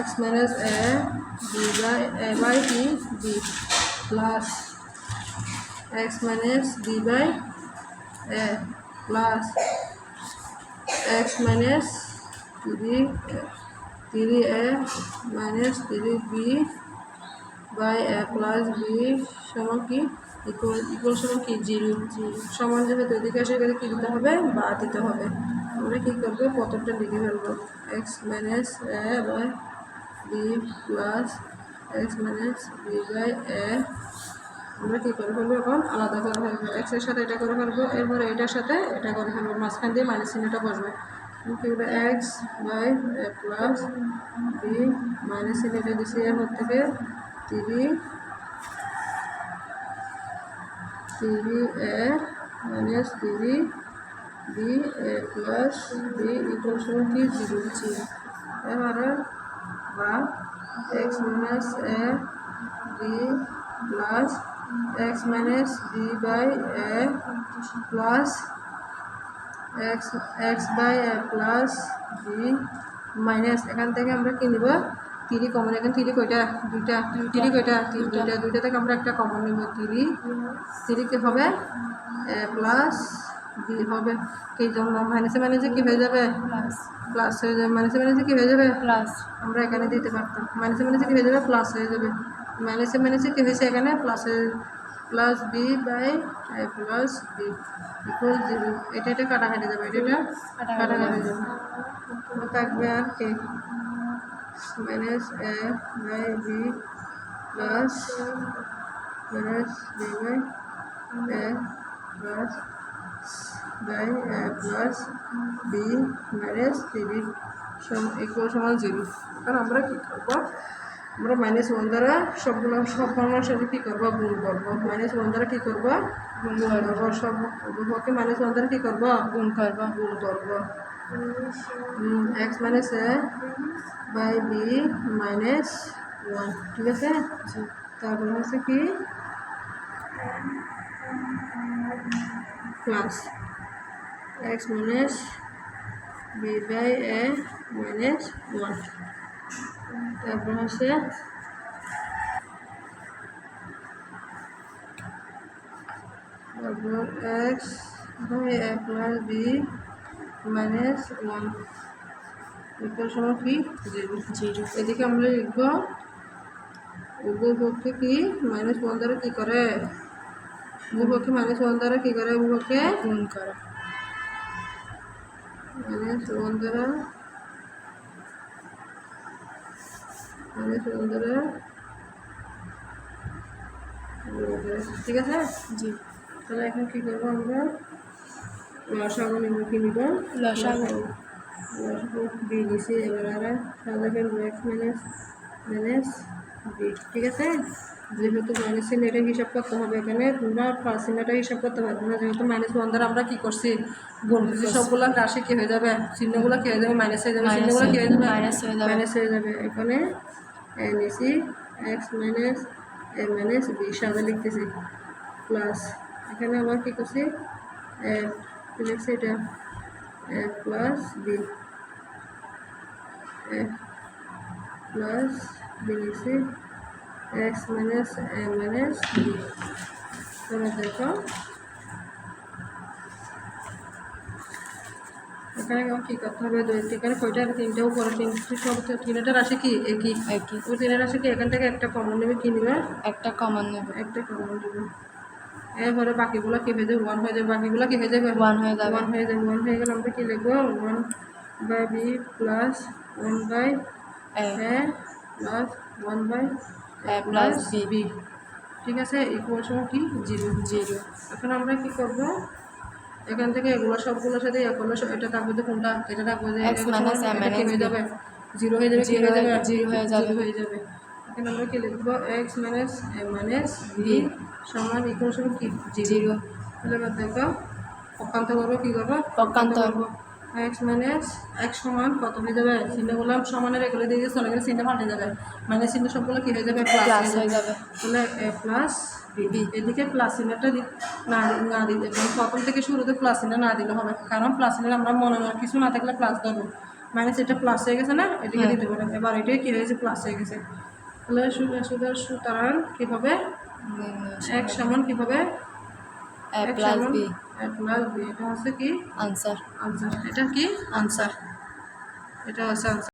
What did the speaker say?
X minus A B by A by B B plus X minus B by A plus X minus three three A minus three B by A plus B সমান কি? Equal equal সমান কি? Zero সমান যেহেতু এদিকে আসে, এখানে কী দিতে হবে? বা দিতে হবে। আমরা কী করব? প্রথমটা লিখে ফেলব। X minus A by B plus X minus B by A আমরা কী করে ফেলব এখন? আলাদা করে ফেলব। এক্সের সাথে এটা করে ফেলব। এরপরে এটার সাথে এটা করে ফেলব। মাঝখান দিয়ে মাইনাস চিহ্নটা বসবে। কি হলো X by A plus B minus চিহ্নটা দিচ্ছি এর মধ্যে থেকে three three A minus three B A plus B equal সমান কি জিরো জিরো এবারে বা X minus A B plus X minus B by A plus X X by A plus B minus. এখান থেকে আমরা কি নিব? তিরি কমন এখানে তিরি কয়টা? দুইটা। তিরি কয়টা? দুইটা। দুইটা। থেকে আমরা একটা কমন নিব। তিরি। তিরি কি হবে এ প্লাস হবে। কি জন্য? মাইনাসে মাইনাসে কি হয়ে যাবে? প্লাস হয়ে যাবে। মাইনাসে মাইনাসে কি হয়ে যাবে? প্লাস আমরা এখানে দিতে পারতাম। মাইনাসে মাইনাসে কি হয়ে যাবে? প্লাস হয়ে যাবে। মাইনাসে মাইনাসে কি হয়েছে এখানে? Plus plus B by plus B equal zero এটা এটা কাটা কেটে যাবে। এটা এটা কাটা কাটা কেটে কেটে যাবে থাকবে আর কি। Minus A by B plus minus B by A plus by A plus B minus three equal সমান জিরো কারণ আমরা কী করব? আমরা মাইনাস ওয়ান দ্বারা সবগুলো সব ফর্মার সাথে কী করব? গুণ করব। মাইনাস ওয়ান দ্বারা কী করব? গুণ করব। সব উভয়কে মাইনাস ওয়ান দ্বারা কী করব? গুণ করব। গুণ করব। X minus A by B minus one ঠিক আছে? তারপর হচ্ছে কি? Plus X minus B by A minus one. তারপর হচ্ছে তারপর X by A plus B minus one. Equal সমান কি? জিরো। জিরো। এদিকে আমরা লিখব উভয়পক্ষে কি? মাইনাস ওয়ান দ্বারা কী করে? উভয়পক্ষে মাইনাস ওয়ান দ্বারা কী করে উভয়পক্ষে গুণ করো মাইনাস ওয়ান দ্বারা। মাইনাস ওয়ান দ্বারা। ঠিক আছে? জি। তাহলে এখন কী করব আমরা? লসাগু নিব কি নিব। লসাগু। বি দিছি এবার আর সাদা এক্স মাইনাস ঠিক আছে? যেহেতু মাইনাস চিহ্ন এটা হিসাব করতে হবে এখানে তোমরা চিহ্নটা হিসাব করতে পারবে না। যেহেতু মাইনাস ওয়ান দ্বারা আমরা কী করছি? গুণ করছি। সবগুলো রাশি কী হয়ে যাবে? চিহ্নগুলো কী হয়ে যাবে? মাইনাস হয়ে যাবে। চিহ্নগুলো কী হয়ে যাবে? minus হয়ে যাবে। মাইনাস হয়ে যাবে। এখানে এন AC X minus A minus B সাদা লিখতেছি। প্লাস এখানে আবার কী করছি? লিখছি এটা? A plus B A plus লিখছি X minus A minus B তোমরা দেখো এখানে কী করতে হবে এখানে কয়টা তিনটে উপরে তিনটে সব তিনটা রাশি কি একই একই ওই তিনটা রাশি কি এখান থেকে একটা কমন নেবে কি নেবে একটা কমন নেব একটা কমন নেবে এরপরে বাকিগুলো কি হয়ে যাবে ওয়ান হয়ে যাবে বাকিগুলো কি হয়ে যাবে ওয়ান হয়ে যাবে ওয়ান হয়ে যাবে ওয়ান হয়ে গেলে আমরা কি লিখব one by B plus one by A plus one by A plus B ঠিক আছে? ইকুয়াল সমান কি? জিরো জিরো এখন আমরা কি করব? এখান থেকে এগুলো সবগুলোর সাথে ইয়ে করলে সব- এটা থাকবে তো কোনটা? এটা থাকবে যে X minus A এটা কি হয়ে যাবে? জিরো হয়ে যাবে Zero হয়ে যাবে? zero হয়ে যাবে। হয়ে যাবে। এখন আমরা কি লিখব? X minus A minus B সমান ইকুয়াল সমান কি? জিরো জিরো তাহলে এবার দেখো পক্ষান্ত করব কি করব? পক্ষান্তর। করব। এক্স মাইনাস এক সমান কত হয়ে যাবে? চিহ্নগুলো সমানের এগুলো দিয়ে দিয়েছে অনেকগুলো চিন্তা পাল্টে যাবে। মানে চিহ্ন সবগুলো কী হয়ে যাবে? প্লাস হয়ে যাবে। তাহলে এ প্লাস বি এদিকে প্লাস চিহ্নটা না না দিতে প্রথম মানে থেকে শুরুতে প্লাস চিহ্ন না দিলে হবে। কারণ প্লাস চিহ্ন আমরা মনে কিছু না থাকলে প্লাস ধরবো। মাইনাস এটা প্লাস হয়ে গেছে না এদিকে দিতে পারে। এবার এটাই কী হয়েছে? প্লাস হয়ে গেছে। তাহলে সুতরাং সুতরাং কীভাবে? এক সমান কীভাবে? এক সমান এটা হচ্ছে কি? আনসার। আনসার। এটা কি? আনসার। এটা হচ্ছে আনসার।